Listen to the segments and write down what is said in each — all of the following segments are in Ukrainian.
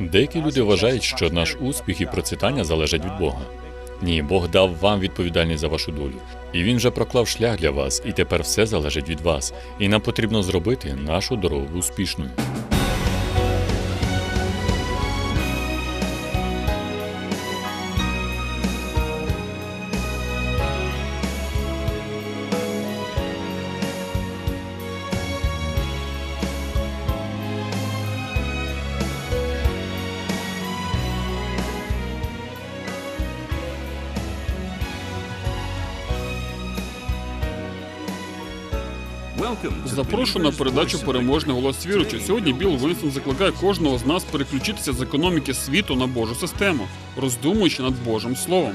Деякі люди вважають, що наш успіх і процвітання залежать від Бога. Ні, Бог дав вам відповідальність за вашу долю. І він вже проклав шлях для вас, і тепер все залежить від вас. І нам потрібно зробити нашу дорогу успішною. На передачу Переможний голос віруючи. Сьогодні Білл Вінстон закликає кожного з нас переключитися з економіки світу на Божу систему, роздумуючи над Божим Словом.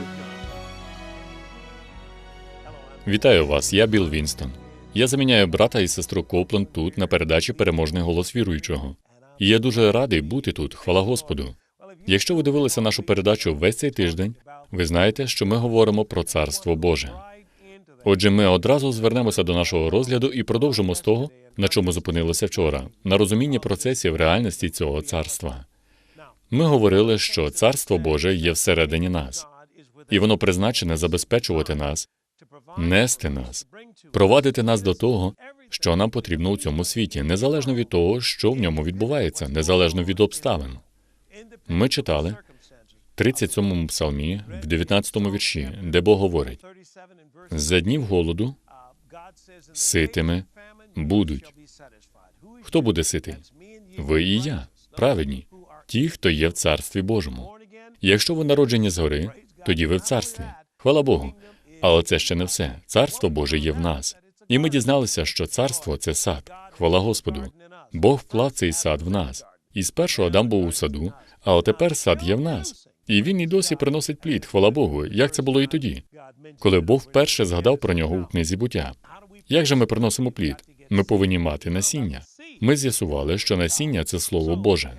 Вітаю вас, я Біл Вінстон. Я заміняю брата і сестру Копленд тут на передачі Переможний голос віруючого. І я дуже радий бути тут, хвала Господу. Якщо ви дивилися нашу передачу весь цей тиждень, ви знаєте, що ми говоримо про Царство Боже. Отже, ми одразу звернемося до нашого розгляду і продовжимо з того, на чому зупинилися вчора, на розумінні процесів реальності цього царства. Ми говорили, що Царство Боже є всередині нас, і воно призначене забезпечувати нас, нести нас, провадити нас до того, що нам потрібно у цьому світі, незалежно від того, що в ньому відбувається, незалежно від обставин. Ми читали 37-му псалмі, в 19-му вірші, де Бог говорить: за днів голоду ситими будуть. Хто буде ситий? Ви і я, праведні, ті, хто є в царстві Божому. Якщо ви народжені згори, тоді ви в царстві. Хвала Богу. Але це ще не все. Царство Боже є в нас. І ми дізналися, що царство це сад. Хвала Господу. Бог вклав цей сад в нас. І спершу Адам був у саду, а тепер сад є в нас. І він і досі приносить плід, хвала Богу, як це було і тоді, коли Бог вперше згадав про нього у книзі буття. Як же ми приносимо плід? Ми повинні мати насіння. Ми з'ясували, що насіння це слово Боже.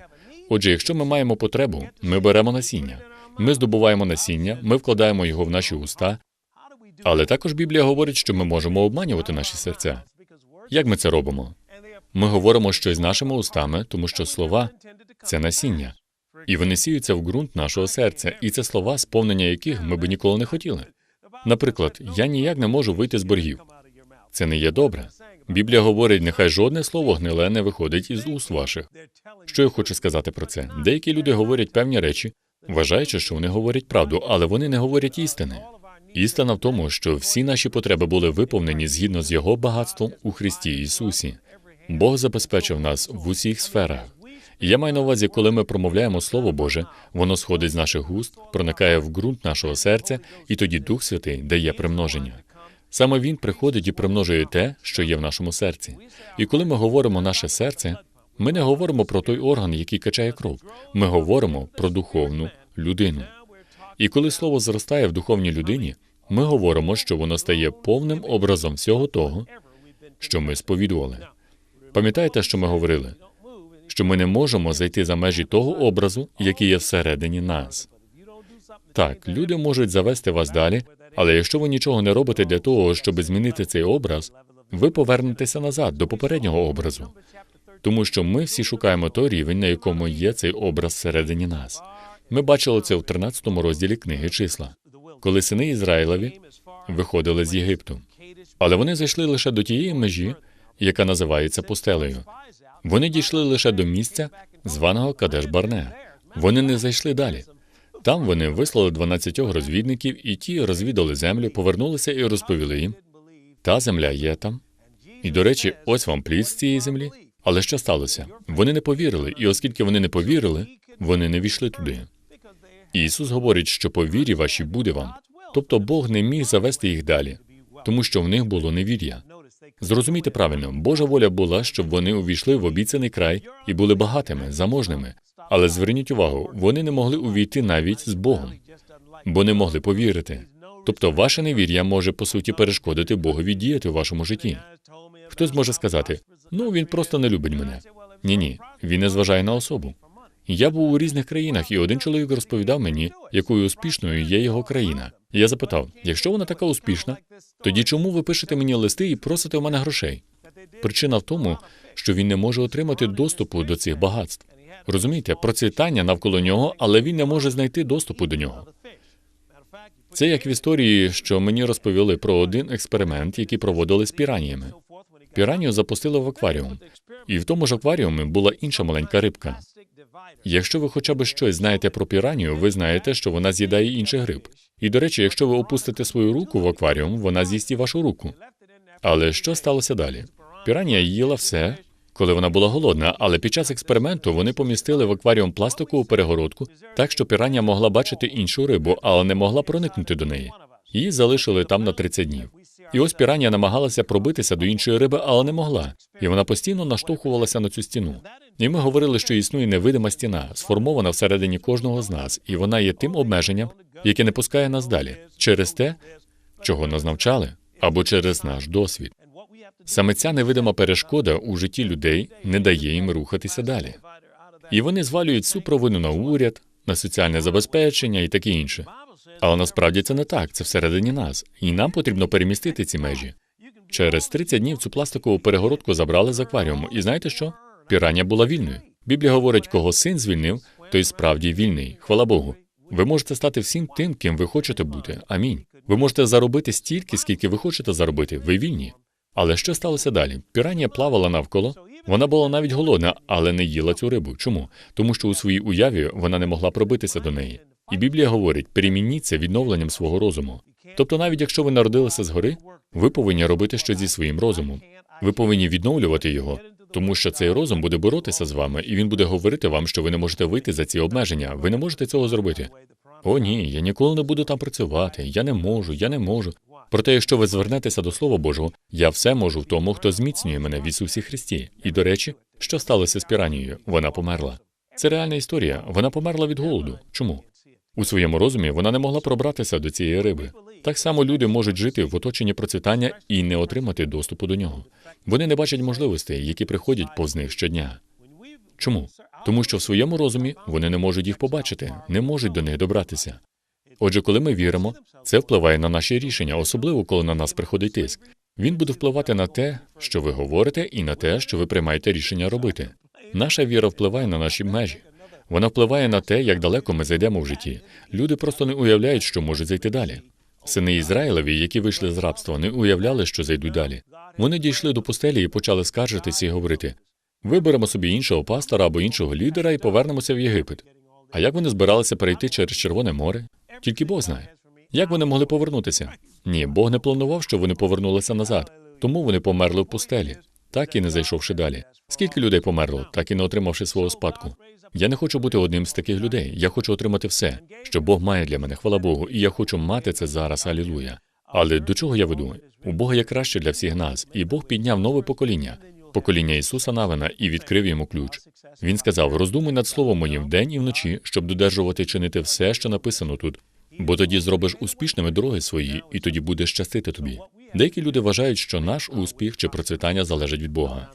Отже, якщо ми маємо потребу, ми беремо насіння. Ми здобуваємо насіння, ми вкладаємо його в наші уста. Але також Біблія говорить, що ми можемо обманювати наші серця. Як ми це робимо? Ми говоримо щось нашими устами, тому що слова це насіння, і вони сіються в ґрунт нашого серця, і це слова, сповнення яких ми би ніколи не хотіли. Наприклад, я ніяк не можу вийти з боргів. Це не є добре. Біблія говорить, нехай жодне слово гниле не виходить із уст ваших. Що я хочу сказати про це? Деякі люди говорять певні речі, вважаючи, що вони говорять правду, але вони не говорять істини. Істина в тому, що всі наші потреби були виповнені згідно з його багатством у Христі Ісусі. Бог забезпечив нас в усіх сферах. Я маю на увазі, коли ми промовляємо Слово Боже, воно сходить з наших густ, проникає в ґрунт нашого серця, і тоді Дух Святий дає примноження. Саме він приходить і примножує те, що є в нашому серці. І коли ми говоримо наше серце, ми не говоримо про той орган, який качає кров. Ми говоримо про духовну людину. І коли слово зростає в духовній людині, ми говоримо, що воно стає повним образом всього того, що ми сповідували. Пам'ятаєте, що ми говорили? Що ми не можемо зайти за межі того образу, який є всередині нас. Так, люди можуть завести вас далі, але якщо ви нічого не робите для того, щоб змінити цей образ, ви повернетеся назад до попереднього образу. Тому що ми всі шукаємо той рівень, на якому є цей образ всередині нас. Ми бачили це в 13 розділі книги числа, коли сини Ізраїлеві виходили з Єгипту. Але вони зайшли лише до тієї межі, яка називається пустелею. Вони дійшли лише до місця, званого Кадеш Барне. Вони не зайшли далі. Там вони вислали 12 розвідників, і ті розвідали землю, повернулися і розповіли їм. Та земля є там. І, до речі, ось вам плід з цієї землі. Але що сталося? Вони не повірили, і оскільки вони не повірили, вони не війшли туди. Ісус говорить, що по вірі вашій буде вам. Тобто Бог не міг завести їх далі, тому що в них було невір'я. Зрозумійте правильно, Божа воля була, щоб вони увійшли в обіцяний край і були багатими, заможними. Але зверніть увагу, вони не могли увійти навіть з Богом, бо не могли повірити. Тобто, ваше невір'я може по суті перешкодити Богові діяти у вашому житті. Хтось може сказати: ну він просто не любить мене. Ні, ні, він не зважає на особу. Я був у різних країнах, і один чоловік розповідав мені, якою успішною є його країна. Я запитав: якщо вона така успішна, тоді чому ви пишете мені листи і просите у мене грошей? Причина в тому, що він не може отримати доступу до цих багатств. Розумієте, процвітання навколо нього, але він не може знайти доступу до нього. Це як в історії, що мені розповіли про один експеримент, який проводили з піраніями. Піранію запустили в акваріум, і в тому ж акваріумі була інша маленька рибка. Якщо ви хоча б щось знаєте про піранію, ви знаєте, що вона з'їдає інших риб. І до речі, якщо ви опустите свою руку в акваріум, вона з'їсть і вашу руку. Але що сталося далі? Піранія їла все, коли вона була голодна, але під час експерименту вони помістили в акваріум пластикову перегородку, так що піранія могла бачити іншу рибу, але не могла проникнути до неї. Її залишили там на 30 днів. І ось піранія намагалася пробитися до іншої риби, але не могла. І вона постійно наштовхувалася на цю стіну. І ми говорили, що існує невидима стіна, сформована всередині кожного з нас, і вона є тим обмеженням, яке не пускає нас далі, через те, чого нас навчали, або через наш досвід. Саме ця невидима перешкода у житті людей не дає їм рухатися далі. І вони звалюють всю провину на уряд, на соціальне забезпечення і таке інше. Але насправді це не так, це всередині нас, і нам потрібно перемістити ці межі. Через 30 днів цю пластикову перегородку забрали з акваріуму. І знаєте що? Пірання була вільною. Біблія говорить, кого син звільнив, той справді вільний. Хвала Богу. Ви можете стати всім тим, ким ви хочете бути. Амінь. Ви можете заробити стільки, скільки ви хочете заробити. Ви вільні. Але що сталося далі? Піранія плавала навколо. Вона була навіть голодна, але не їла цю рибу. Чому? Тому що у своїй уяві вона не могла пробитися до неї. І Біблія говорить: перемініться відновленням свого розуму. Тобто, навіть якщо ви народилися згори, ви повинні робити щось зі своїм розумом. Ви повинні відновлювати його, тому що цей розум буде боротися з вами, і він буде говорити вам, що ви не можете вийти за ці обмеження. Ви не можете цього зробити. О, ні, я ніколи не буду там працювати. Я не можу, я не можу. Проте, якщо ви звернетеся до Слова Божого, я все можу в тому, хто зміцнює мене в Ісусі Христі. І до речі, що сталося з піранією? Вона померла. Це реальна історія. Вона померла від голоду. Чому? У своєму розумі вона не могла пробратися до цієї риби. Так само люди можуть жити в оточенні процвітання і не отримати доступу до нього. Вони не бачать можливостей, які приходять повз них щодня. Чому? Тому що в своєму розумі вони не можуть їх побачити, не можуть до них добратися. Отже, коли ми віримо, це впливає на наші рішення, особливо коли на нас приходить тиск. Він буде впливати на те, що ви говорите, і на те, що ви приймаєте рішення робити. Наша віра впливає на наші межі. Вона впливає на те, як далеко ми зайдемо в житті. Люди просто не уявляють, що можуть зайти далі. Сини Ізраїлеві, які вийшли з рабства, не уявляли, що зайдуть далі. Вони дійшли до пустелі і почали скаржитися і говорити: виберемо собі іншого пастора або іншого лідера і повернемося в Єгипет. А як вони збиралися перейти через Червоне море? Тільки Бог знає. Як вони могли повернутися? Ні, Бог не планував, щоб вони повернулися назад, тому вони померли в пустелі, так і не зайшовши далі. Скільки людей померло, так і не отримавши свого спадку. Я не хочу бути одним з таких людей. Я хочу отримати все, що Бог має для мене, хвала Богу, і я хочу мати це зараз. Алілуя. Але до чого я веду? У Бога є краще для всіх нас, і Бог підняв нове покоління, покоління Ісуса Навина, і відкрив йому ключ. Він сказав: роздумуй над словом моїм вдень і вночі, щоб додержувати чинити все, що написано тут. Бо тоді зробиш успішними дороги свої, і тоді буде щастити тобі. Деякі люди вважають, що наш успіх чи процвітання залежить від Бога.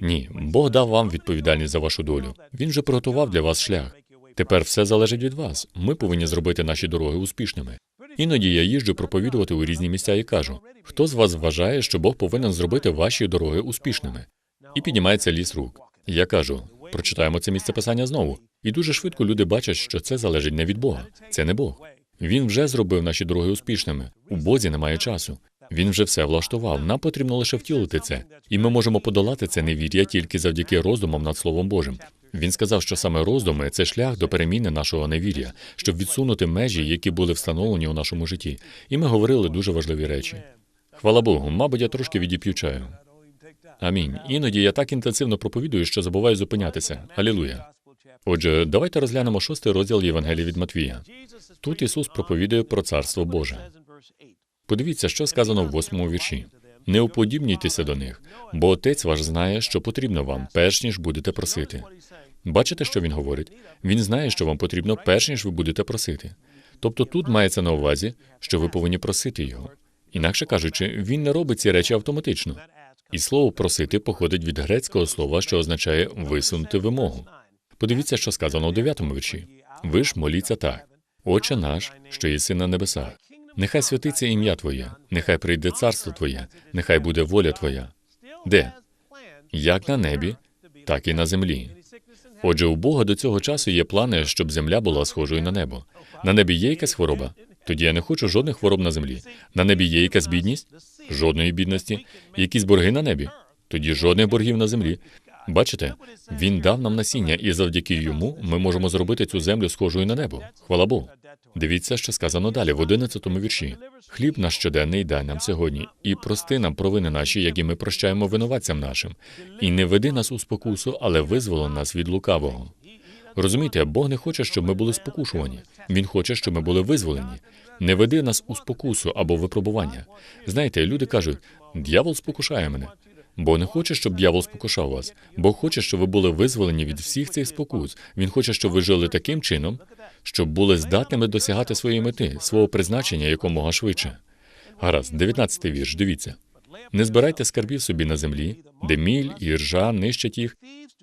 Ні, Бог дав вам відповідальність за вашу долю. Він вже приготував для вас шлях. Тепер все залежить від вас. Ми повинні зробити наші дороги успішними. Іноді я їжджу проповідувати у різні місця і кажу: хто з вас вважає, що Бог повинен зробити ваші дороги успішними? І піднімається ліс рук. Я кажу: прочитаємо це місце писання знову. І дуже швидко люди бачать, що це залежить не від Бога. Це не Бог. Він вже зробив наші дороги успішними. У Бозі немає часу. Він вже все влаштував. Нам потрібно лише втілити це, і ми можемо подолати це невір'я тільки завдяки роздумам над Словом Божим. Він сказав, що саме роздуми це шлях до переміни нашого невір'я, щоб відсунути межі, які були встановлені у нашому житті. І ми говорили дуже важливі речі. Хвала Богу, мабуть, я трошки відіп'ю чаю. Амінь. Іноді я так інтенсивно проповідую, що забуваю зупинятися. Алілуя. Отже, давайте розглянемо шостий розділ Євангелія від Матвія. Тут Ісус проповідує про царство Боже. Подивіться, що сказано в восьмому вірші. Не уподібнюйтеся до них, бо отець ваш знає, що потрібно вам, перш ніж будете просити. Бачите, що він говорить? Він знає, що вам потрібно, перш ніж ви будете просити. Тобто тут мається на увазі, що ви повинні просити його. Інакше кажучи, він не робить ці речі автоматично. І слово просити походить від грецького слова, що означає висунути вимогу. Подивіться, що сказано у дев'ятому вірші. Ви ж моліться так: Отче наш, що єси на небесах. Нехай святиться ім'я Твоє, нехай прийде царство Твоє, нехай буде воля Твоя. Де? Як на небі, так і на землі. Отже, у Бога до цього часу є плани, щоб земля була схожою на небо. На небі є якась хвороба. Тоді я не хочу жодних хвороб на землі. На небі є якась бідність? Жодної бідності. Якісь борги на небі? Тоді жодних боргів на землі. Бачите, він дав нам насіння, і завдяки йому ми можемо зробити цю землю схожою на небо. Хвала Богу. Дивіться, що сказано далі, в 11 вірші. Хліб наш щоденний дай нам сьогодні, і прости нам провини наші, як і ми прощаємо винуватцям нашим. І не веди нас у спокусу, але визволи нас від лукавого. Розумієте, Бог не хоче, щоб ми були спокушувані. Він хоче, щоб ми були визволені. Не веди нас у спокусу або випробування. Знаєте, люди кажуть, дьявол спокушає мене. Бог не хоче, щоб дьявол спокушав вас. Бог хоче, щоб ви були визволені від всіх цих спокус. Він хоче, щоб ви жили таким чином, щоб були здатними досягати своєї мети, свого призначення якомога швидше. Гаразд, 19 вірш, дивіться. Не збирайте скарбів собі на землі, де міль і ржа нищать їх,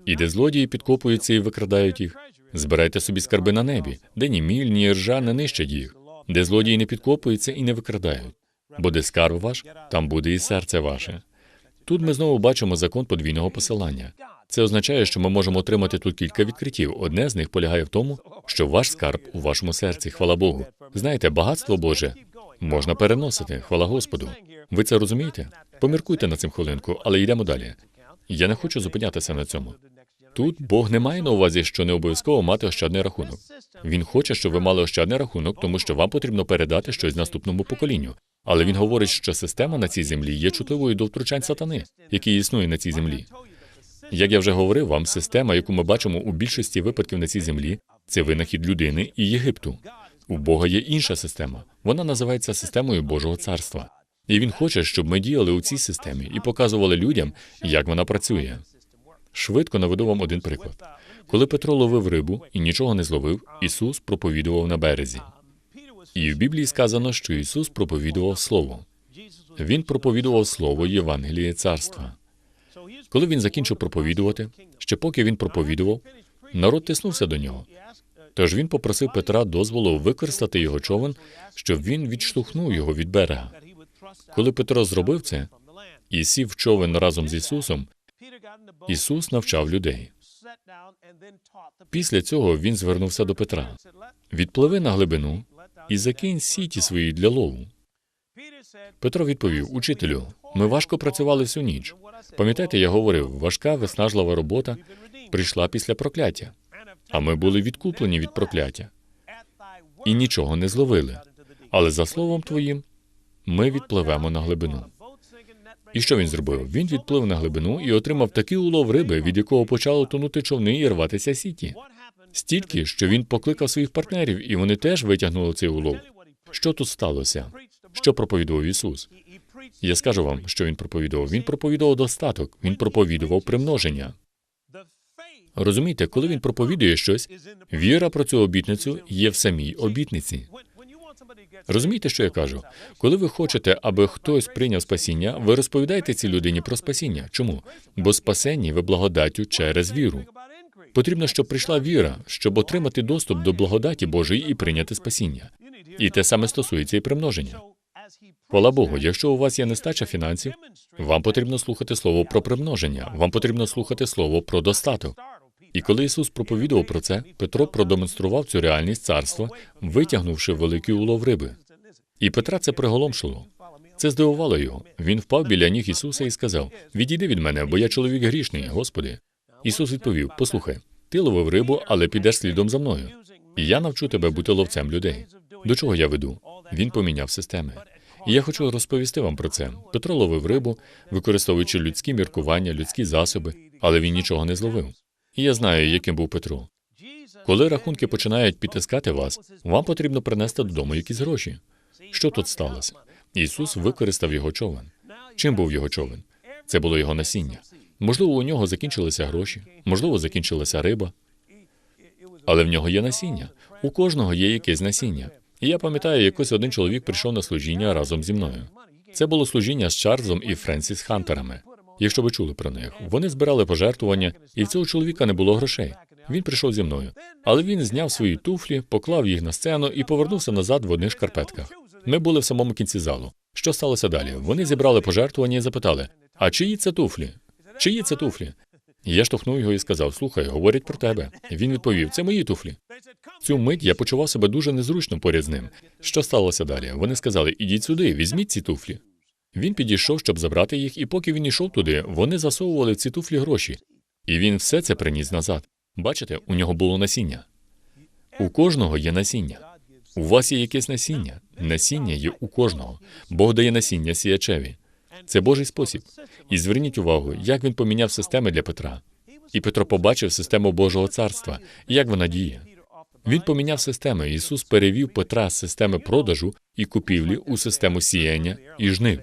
і де злодії підкопуються і викрадають їх. Збирайте собі скарби на небі, де ні міль, ні ржа не нищать їх, де злодії не підкопуються і не викрадають. Бо де скарб ваш, там буде і серце ваше. Тут ми знову бачимо закон подвійного посилання. Це означає, що ми можемо отримати тут кілька відкриттів. Одне з них полягає в тому, що ваш скарб у вашому серці, хвала Богу. Знаєте, багатство Боже можна переносити, хвала Господу. Ви це розумієте? Поміркуйте на цим хвилинку, але йдемо далі. Я не хочу зупинятися на цьому. Тут Бог не має на увазі, що не обов'язково мати ощадний рахунок. Він хоче, щоб ви мали ощадний рахунок, тому що вам потрібно передати щось наступному поколінню. Але він говорить, що система на цій землі є чутливою до втручань сатани, який існує на цій землі. Як я вже говорив вам, система, яку ми бачимо у більшості випадків на цій землі, це винахід людини і Єгипту. У Бога є інша система. Вона називається системою Божого царства. І він хоче, щоб ми діяли у цій системі і показували людям, як вона працює. Швидко наведу вам один приклад. Коли Петро ловив рибу і нічого не зловив, Ісус проповідував на березі. І в Біблії сказано, що Ісус проповідував Слово. Він проповідував Слово Євангеліє царства. Коли він закінчив проповідувати, ще поки він проповідував, народ тиснувся до нього. Тож він попросив Петра дозволу використати його човен, щоб він відштовхнув його від берега. Коли Петро зробив це і сів човен разом з Ісусом, Ісус навчав людей. Після цього він звернувся до Петра: відпливи на глибину і закинь сіті свої для лову. Петро відповів: Учителю, ми важко працювали всю ніч. Пам'ятаєте, я говорив, важка виснажлива робота прийшла після прокляття, а ми були відкуплені від прокляття і нічого не зловили. Але за словом твоїм, ми відпливемо на глибину. І що він зробив? Він відплив на глибину і отримав такий улов риби, від якого почало тонути човни і рватися сіті. Стільки, що він покликав своїх партнерів, і вони теж витягнули цей улов. Що тут сталося? Що проповідував Ісус? Я скажу вам, що він проповідував. Він проповідував достаток, він проповідував примноження. Розумієте, коли він проповідує щось, віра про цю обітницю є в самій обітниці. Розумієте, що я кажу? Коли ви хочете, аби хтось прийняв спасіння, ви розповідаєте цій людині про спасіння. Чому? Бо спасенні ви благодаттю через віру. Потрібно, щоб прийшла віра, щоб отримати доступ до благодаті Божої і прийняти спасіння. І те саме стосується і примноження. Хвала Богу, якщо у вас є нестача фінансів, вам потрібно слухати слово про примноження, вам потрібно слухати слово про достаток. І коли Ісус проповідував про це, Петро продемонстрував цю реальність царства, витягнувши великий улов риби. І Петра це приголомшило. Це здивувало його. Він впав біля ніг Ісуса і сказав: Відійди від мене, бо я чоловік грішний, Господи. Ісус відповів: Послухай, ти ловив рибу, але підеш слідом за мною. І я навчу тебе бути ловцем людей. До чого я веду? Він поміняв системи. І я хочу розповісти вам про це. Петро ловив рибу, використовуючи людські міркування, людські засоби, але він нічого не зловив. І я знаю, яким був Петро. Коли рахунки починають підтискати вас, вам потрібно принести додому якісь гроші. Що тут сталося? Ісус використав його човен. Чим був його човен? Це було його насіння. Можливо, у нього закінчилися гроші, можливо, закінчилася риба. Але в нього є насіння. У кожного є якесь насіння. І я пам'ятаю, якось один чоловік прийшов на служіння разом зі мною. Це було служіння з Чарльзом і Френсіс Хантерами. Якщо ви чули про них, вони збирали пожертвування, і в цього чоловіка не було грошей. Він прийшов зі мною, але він зняв свої туфлі, поклав їх на сцену і повернувся назад в одних шкарпетках. Ми були в самому кінці залу. Що сталося далі? Вони зібрали пожертвування і запитали: а чиї це туфлі? Чиї це туфлі? Я штовхнув його і сказав: Слухай, говорять про тебе. Він відповів: Це мої туфлі. Цю мить я почував себе дуже незручно поряд з ним. Що сталося далі? Вони сказали: Ідіть сюди, візьміть ці туфлі. Він підійшов, щоб забрати їх, і поки він йшов туди, вони засовували в ці туфлі гроші. І він все це приніс назад. Бачите, у нього було насіння. У кожного є насіння. У вас є якесь насіння. Насіння є у кожного. Бог дає насіння сіячеві. Це Божий спосіб. І зверніть увагу, як він поміняв системи для Петра. І Петро побачив систему Божого царства, як вона діє. Він поміняв системи. Ісус перевів Петра з системи продажу і купівлі у систему сіяння і жнив.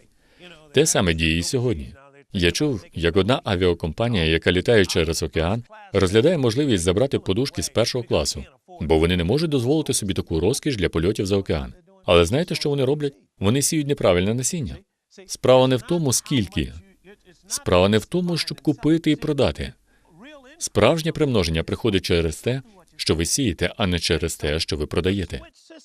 Те саме діє і сьогодні. Я чув, як одна авіакомпанія, яка літає через океан, розглядає можливість забрати подушки з першого класу, бо вони не можуть дозволити собі таку розкіш для польотів за океан. Але знаєте, що вони роблять? Вони сіють неправильне насіння. Справа не в тому, скільки. Справа не в тому, щоб купити і продати. Справжнє примноження приходить через те, що ви сієте, а не через те, що ви продаєте.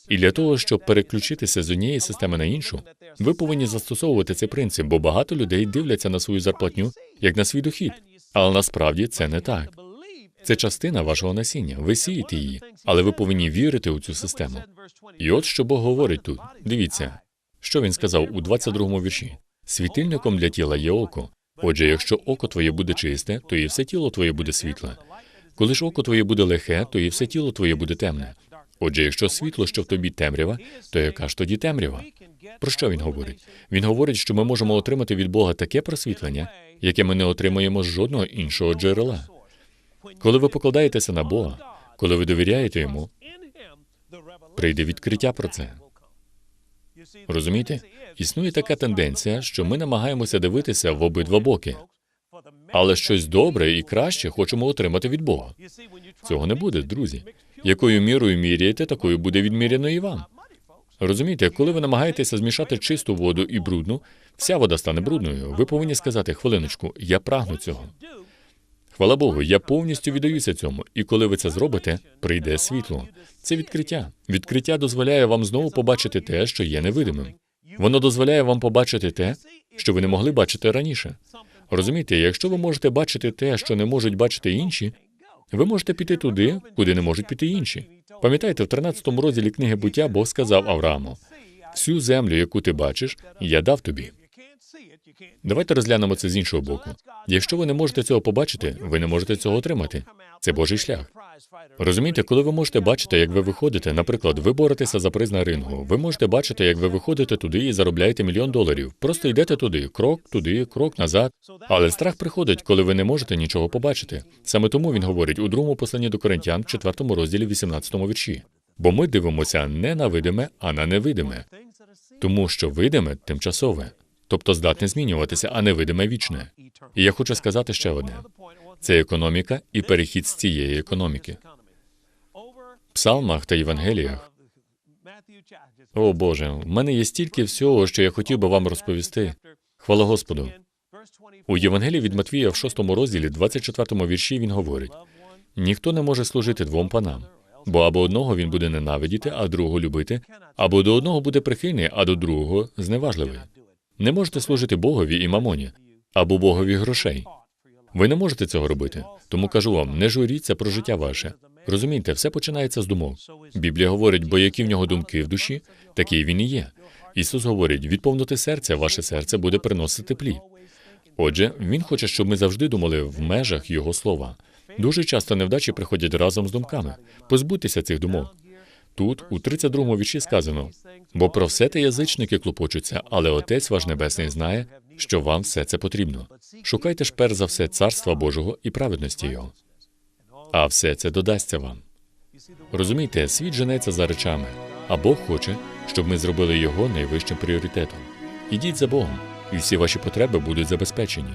І для того, щоб переключитися з однієї системи на іншу, ви повинні застосовувати цей принцип, бо багато людей дивляться на свою зарплатню як на свій дохід. Але насправді це не так. Це частина вашого насіння. Ви сієте її, але ви повинні вірити у цю систему. І от що Бог говорить тут. Дивіться, що він сказав у 22-му вірші: світильником для тіла є око. Отже, якщо око твоє буде чисте, то і все тіло твоє буде світле. Коли ж око твоє буде лихе, то і все тіло твоє буде темне. Отже, якщо світло, що в тобі темрява, то яка ж тоді темрява? Про що він говорить? Він говорить, що ми можемо отримати від Бога таке просвітлення, яке ми не отримуємо з жодного іншого джерела. Коли ви покладаєтеся на Бога, коли ви довіряєте йому, прийде відкриття про це. Розумієте? Існує така тенденція, що ми намагаємося дивитися в обидва боки, але щось добре і краще хочемо отримати від Бога. Цього не буде, друзі. Якою мірою міряєте, такою буде відміряно і вам. Розумієте, коли ви намагаєтеся змішати чисту воду і брудну, вся вода стане брудною. Ви повинні сказати, хвилиночку, я прагну цього. Хвала Богу, я повністю віддаюся цьому. І коли ви це зробите, прийде світло. Це відкриття. Відкриття дозволяє вам знову побачити те, що є невидимим. Воно дозволяє вам побачити те, що ви не могли бачити раніше. Розумієте, якщо ви можете бачити те, що не можуть бачити інші, ви можете піти туди, куди не можуть піти інші. Пам'ятаєте, в 13 розділі книги буття Бог сказав Аврааму: всю землю, яку ти бачиш, я дав тобі. Давайте розглянемо це з іншого боку. Якщо ви не можете цього побачити, ви не можете цього отримати. Це Божий шлях. Розумієте, коли ви можете бачити, як ви виходите, наприклад, ви боретеся за приз на рингу. Ви можете бачити, як ви виходите туди і заробляєте мільйон доларів. Просто йдете туди, крок туди, крок назад. Але страх приходить, коли ви не можете нічого побачити. Саме тому він говорить у другому посланні до Коринтян, в четвертому розділі, 18 вірші. Бо ми дивимося не на видиме, а на невидиме. Тому що видиме тимчасове, тобто здатне змінюватися, а невидиме вічне. І я хочу сказати ще одне: це економіка і перехід з цієї економіки. В псалмах та Євангеліях. О Боже, в мене є стільки всього, що я хотів би вам розповісти. Хвала Господу. У Євангелії від Матвія в 6 розділі, 24 вірші, він говорить: ніхто не може служити двом панам, бо або одного він буде ненавидіти, а другого любити, або до одного буде прихильний, а до другого зневажливий. Не можете служити Богові і мамоні, або Богові грошей. Ви не можете цього робити. Тому кажу вам, не журіться про життя ваше. Розумієте, все починається з думок. Біблія говорить, бо які в нього думки в душі, такий він і є. Ісус говорить: від повноти серця ваше серце буде приносити плід. Отже, він хоче, щоб ми завжди думали в межах Його слова. Дуже часто невдачі приходять разом з думками. Позбудьтеся цих думок. Тут, у 32-му вірші сказано: бо про все те язичники клопочуться, але Отець ваш Небесний знає, що вам все це потрібно. Шукайте ж перш за все царства Божого і праведності Його. А все це додасться вам. Розумієте, світ женеться за речами, а Бог хоче, щоб ми зробили його найвищим пріоритетом. Ідіть за Богом, і всі ваші потреби будуть забезпечені.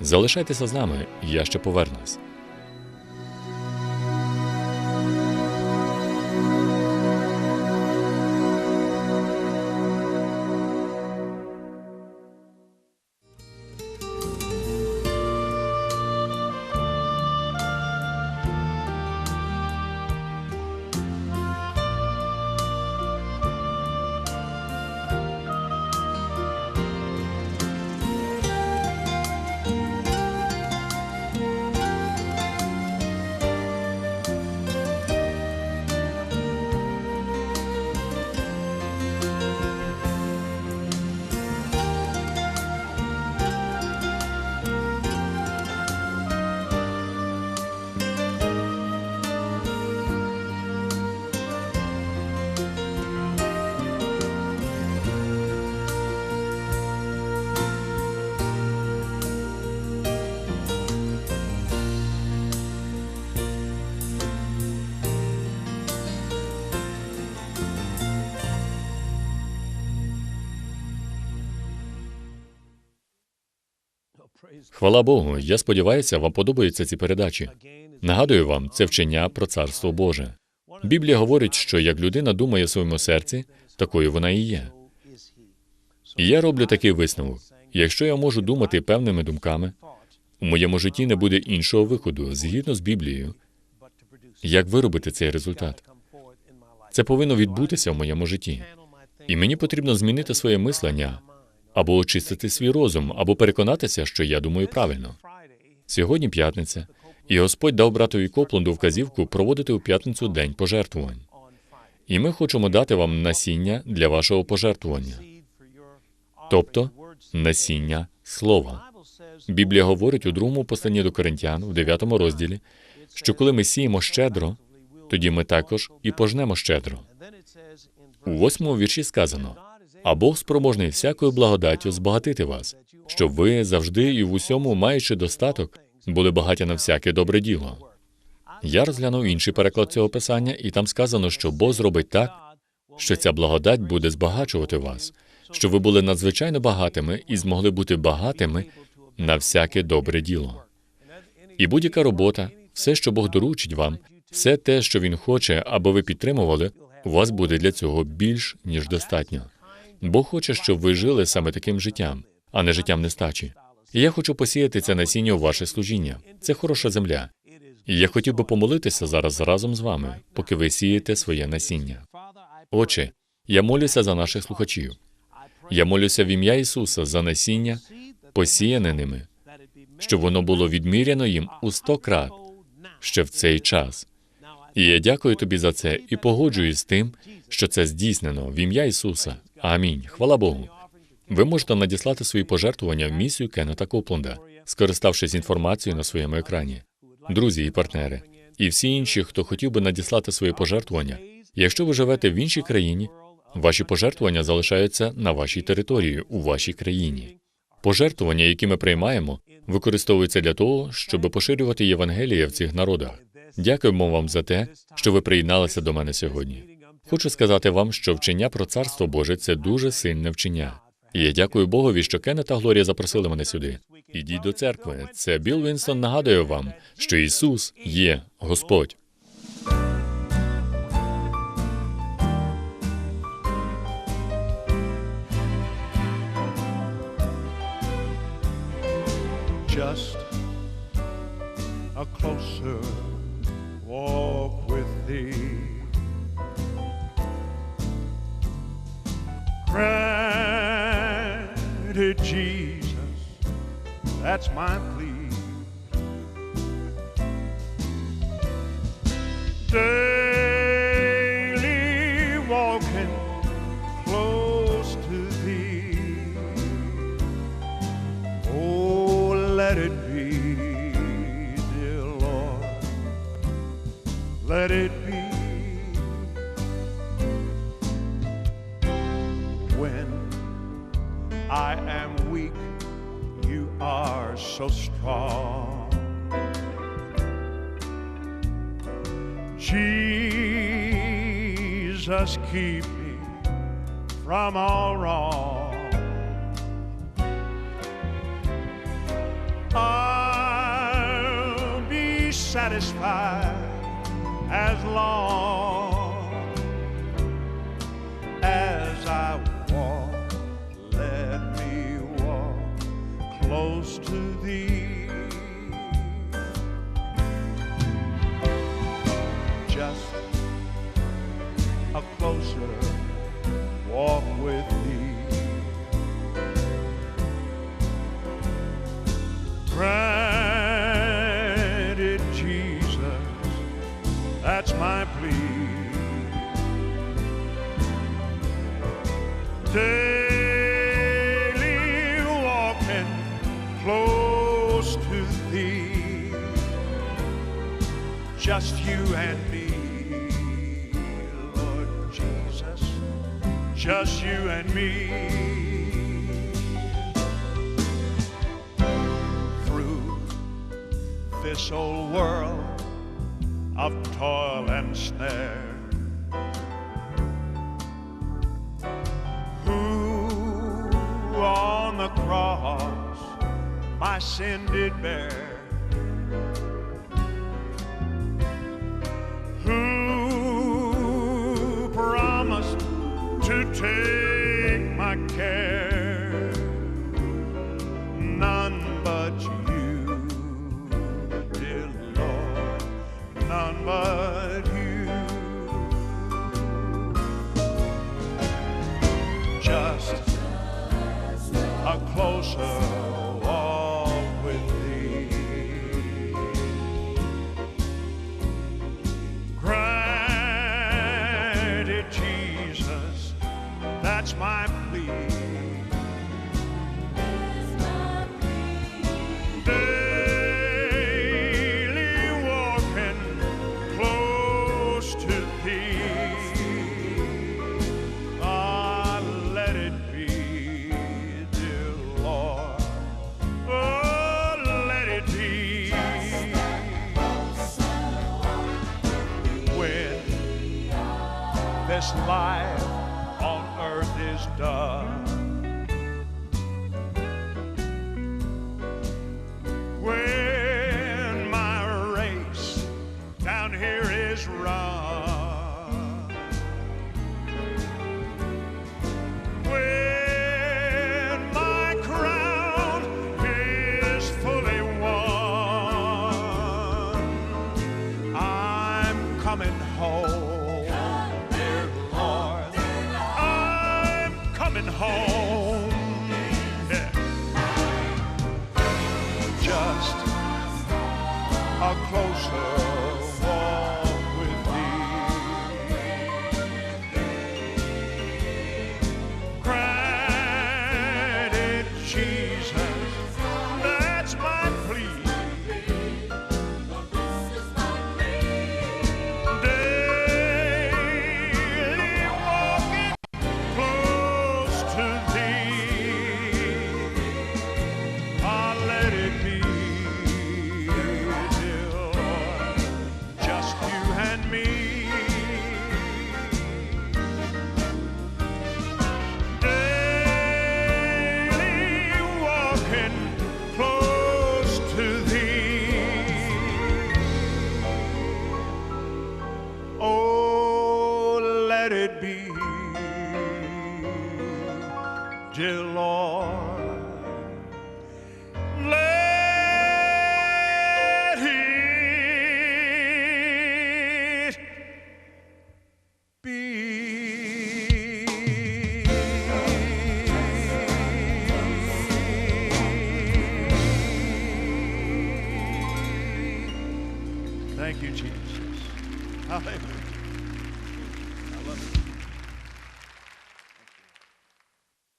Залишайтеся з нами, я ще повернусь. Хвала Богу, я сподіваюся, вам подобаються ці передачі. Нагадую вам, це вчення про царство Боже. Біблія говорить, що як людина думає в своєму серці, такою вона і є. І я роблю такий висновок: якщо я можу думати певними думками, у моєму житті не буде іншого виходу згідно з Біблією. Як виробити цей результат? Це повинно відбутися в моєму житті. І мені потрібно змінити своє мислення або очистити свій розум, або переконатися, що я думаю правильно. Сьогодні п'ятниця, і Господь дав братові Копланду вказівку проводити у п'ятницю день пожертвувань. І ми хочемо дати вам насіння для вашого пожертвування, тобто насіння слова. Біблія говорить у другому посланні до Коринтян, в 9 розділі, що коли ми сіємо щедро, тоді ми також і пожнемо щедро. У восьмому вірші сказано: а Бог спроможний всякою благодаттю збагатити вас, щоб ви завжди і в усьому, маючи достаток, були багаті на всяке добре діло. Я розглянув інший переклад цього писання, і там сказано, що Бог зробить так, що ця благодать буде збагачувати вас, щоб ви були надзвичайно багатими і змогли бути багатими на всяке добре діло. І будь-яка робота, все, що Бог доручить вам, все те, що Він хоче, аби ви підтримували, у вас буде для цього більш ніж достатньо. Бог хоче, щоб ви жили саме таким життям, а не життям нестачі. Я хочу посіяти це насіння у ваше служіння. Це хороша земля. І я хотів би помолитися зараз разом з вами, поки ви сієте своє насіння. Отче, я молюся за наших слухачів. Я молюся в ім'я Ісуса за насіння, посіяне ними, щоб воно було відміряно їм у сто крат ще в цей час. І я дякую тобі за це і погоджуюсь з тим, що це здійснено в ім'я Ісуса. Амінь. Хвала Богу. Ви можете надіслати свої пожертвування в місію Кеннета Копланда, скориставшись інформацією на своєму екрані. Друзі і партнери, і всі інші, хто хотів би надіслати свої пожертвування. Якщо ви живете в іншій країні, ваші пожертвування залишаються на вашій території у вашій країні. Пожертвування, які ми приймаємо, використовуються для того, щоб поширювати Євангеліє в цих народах. Дякуємо вам за те, що ви приєдналися до мене сьогодні. Хочу сказати вам, що вчення про царство Боже це дуже сильне вчення. І я дякую Богові, що Кеннет та Глорія запросили мене сюди. Ідіть до церкви. Це Білл Вінстон нагадує вам, що Ісус є Господь. just a closer walk with thee. Granted, Jesus, that's my plea. Daily so strong. Jesus, keep me from all wrong. I'll be satisfied as long closer walk with thee. Just you and me. through this old world of toil and snare. Who on the cross my sin did bear. Take